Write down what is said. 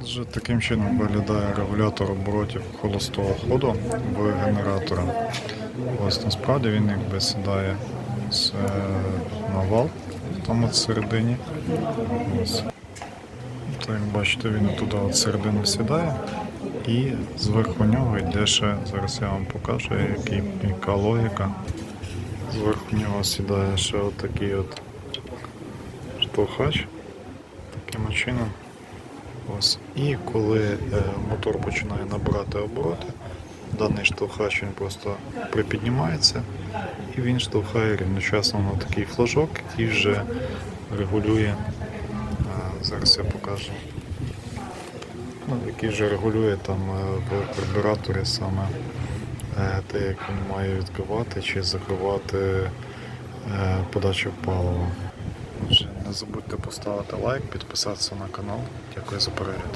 Отже, таким чином виглядає регулятор оборотів холостого ходу в генератора. Ось насправді він якби сідає з, е, на там от всередині. Ось. То, як бачите, він туди от середину сідає. І зверху нього йде ще, зараз я вам покажу, який, яка логіка. Зверху нього сідає ще отакий от штовхач таким чином. Ось. І коли е, мотор починає набирати обороти, даний штовхач він просто припіднімається і він штовхає рівночасно на такий флажок, який вже регулює. е, зараз я покажу. Ну, який вже регулює там е, в карбюраторі саме те, як він має відкривати чи закривати подачу палива. Отже, Забудьте поставити лайк, підписатися на канал. Дякую за перегляд.